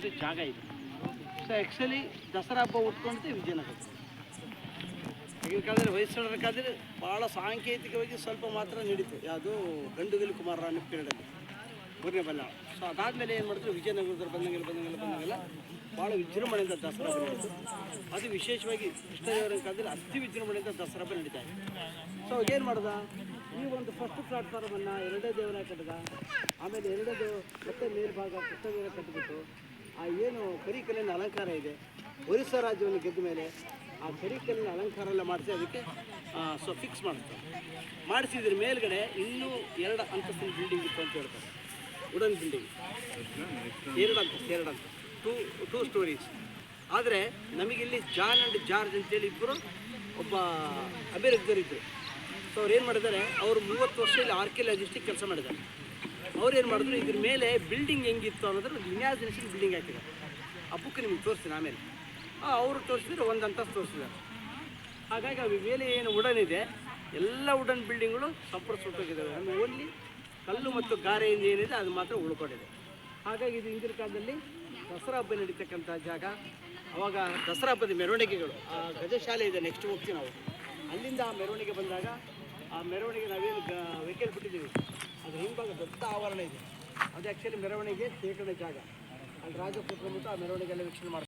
ಒಂದು ಜಾಗ ಇದೆ. ಸೊ ಆ್ಯಕ್ಚುಲಿ ದಸರಾ ಹಬ್ಬ ಉಟ್ಕೊಂಡಿದ್ದೆ ವಿಜಯನಗರ ಈಗಿನ ಕಾಲದಲ್ಲಿ ಹೊಯ್ಸಳರಕ್ಕಾದರೆ ಭಾಳ ಸಾಂಕೇತಿಕವಾಗಿ ಸ್ವಲ್ಪ ಮಾತ್ರ ನಡೀತು. ಯಾವುದು ಗಂಡುಗಲಿ ಕುಮಾರ ಅನ್ನೋ ಪೀರಿಯಡಲ್ಲಿ. ಮೂರನೇ ಬಲ್ಲ ಸೊ ಅದಾದಮೇಲೆ ಏನು ಮಾಡಿದ್ರು? ವಿಜಯನಗರದಲ್ಲಿ ಬಂದಂಗೆಲ್ಲ ಬಂದಂಗೆಲ್ಲ ಬಂದಂಗೆಲ್ಲ ಭಾಳ ವಿಜೃಂಭಣೆಯಿಂದ ದಸರಾ ಹಬ್ಬ ಅದು ವಿಶೇಷವಾಗಿ ಕೃಷ್ಣದೇವರ ಕಾಲದಲ್ಲಿ ಅತಿ ವಿಜೃಂಭಣೆಯಿಂದ ದಸರಾ ಹಬ್ಬ ನಡೀತಾ ಇದೆ. ಸೊ ಏನು ಮಾಡ್ದ? ಈ ಒಂದು ಫಸ್ಟ್ ಪ್ಲಾಟ್ಫಾರ್ಮನ್ನು ಎರಡೇ ದೇವರ ಕಟ್ಟದ. ಆಮೇಲೆ ಎರಡೇ ದೇವ ಮತ್ತೆ ಮೇಲ್ಭಾಗ ಕೃಷ್ಣದೇವರ ಕಟ್ಟಿಬಿಟ್ಟು ಆ ಏನು ಕರಿಕಲ್ಲಿನ ಅಲಂಕಾರ ಇದೆ, ಒರಿಸ್ಸಾ ರಾಜ್ಯವನ್ನು ಗೆದ್ದ ಮೇಲೆ ಆ ಕರಿಕಲ್ಲಿನ ಅಲಂಕಾರ ಎಲ್ಲ ಮಾಡಿಸಿ ಅದಕ್ಕೆ ಸೊ ಫಿಕ್ಸ್ ಮಾಡ್ತಾರೆ. ಮಾಡಿಸಿದ್ರ ಮೇಲ್ಗಡೆ ಇನ್ನೂ ಎರಡು ಅಂತಸ್ತಿನ ಬಿಲ್ಡಿಂಗ್ ಇತ್ತು ಅಂತ ಹೇಳ್ತಾರೆ. ವುಡನ್ ಬಿಲ್ಡಿಂಗ್ ಎರಡು ಅಂತ ಎರಡು ಅಂತ ಟೂ ಟೂ ಸ್ಟೋರೀಸ್ ಆದರೆ ನಮಗಿಲ್ಲಿ ಜಾನ್ ಆ್ಯಂಡ್ ಜಾರ್ಜ್ ಅಂತೇಳಿ ಇಬ್ಬರು ಒಬ್ಬ ಅಭಿವೃದ್ಧರಿದ್ದರು ಸೊ ಅವ್ರು ಏನು ಮಾಡಿದ್ದಾರೆ, ಅವರು ಮೂವತ್ತು ವರ್ಷ ಇಲ್ಲಿ ಕೆಲಸ ಮಾಡಿದ್ದಾರೆ. ಅವ್ರು ಏನು ಮಾಡಿದ್ರು, ಇದ್ರ ಮೇಲೆ ಬಿಲ್ಡಿಂಗ್ ಹೆಂಗಿತ್ತು ಅನ್ನೋದ್ರ ಇಮ್ಯಾಜಿನೇಷನ್ ಬಿಲ್ಡಿಂಗ್ ಹಾಕಿದ್ದಾರೆ. ಆ ಬುಕ್ ನಿಮ್ಗೆ ತೋರಿಸ್ತೀನಿ ಆಮೇಲೆ. ಹಾಂ ಅವರು ತೋರಿಸಿದ್ರೆ ಒಂದು ಅಂತಸ್ತು ತೋರಿಸಿದ್ದಾರೆ. ಹಾಗಾಗಿ ಅವು ಮೇಲೆ ಏನು ವುಡನ್ ಇದೆ, ಎಲ್ಲ ವುಡನ್ ಬಿಲ್ಡಿಂಗ್ಗಳು ಸಂಪೂರ್ಣ ಸುಟ್ಟೋಗಿದ್ದಾವೆ ಅಂದರೆ ಓನ್ಲಿ ಕಲ್ಲು ಮತ್ತು ಗಾರೆಯಿಂದ ಏನಿದೆ, ಅದು ಮಾತ್ರ ಉಳ್ಕೊಂಡಿದೆ. ಹಾಗಾಗಿ ಇದು ಹಿಂದಿನ ಕಾಲದಲ್ಲಿ ದಸರಾ ಹಬ್ಬ ನಡೀತಕ್ಕಂಥ ಜಾಗ. ಅವಾಗ ದಸರಾ ಹಬ್ಬದ ಮೆರವಣಿಗೆಗಳು, ಆ ಗಜಶಾಲೆ ಇದೆ ನೆಕ್ಸ್ಟ್ ಹೋಗ್ತೀವಿ ನಾವು. ಅಲ್ಲಿಂದ ಆ ಮೆರವಣಿಗೆ ಬಂದಾಗ, ಆ ಮೆರವಣಿಗೆ ನಾವೇನು ಗ ವೆಹಿಕಲ್ ಬಿಟ್ಟಿದ್ದೀವಿ. ಅದ್ರ ಹಿಂಭಾಗ ದೊಡ್ಡ ಆವರಣ ಇದೆ. ಅದು ಆ್ಯಕ್ಚುಲಿ ಮೆರವಣಿಗೆ, ಶೇಖರಣೆ ಜಾಗ. ಅಲ್ಲಿ ರಾಜ ಕೂತ್ಕೊಂಡ್ಬಿಟ್ಟು ಆ ಮೆರವಣಿಗೆ ಎಲ್ಲ ವೀಕ್ಷಣೆ ಮಾಡ್ತಾರೆ.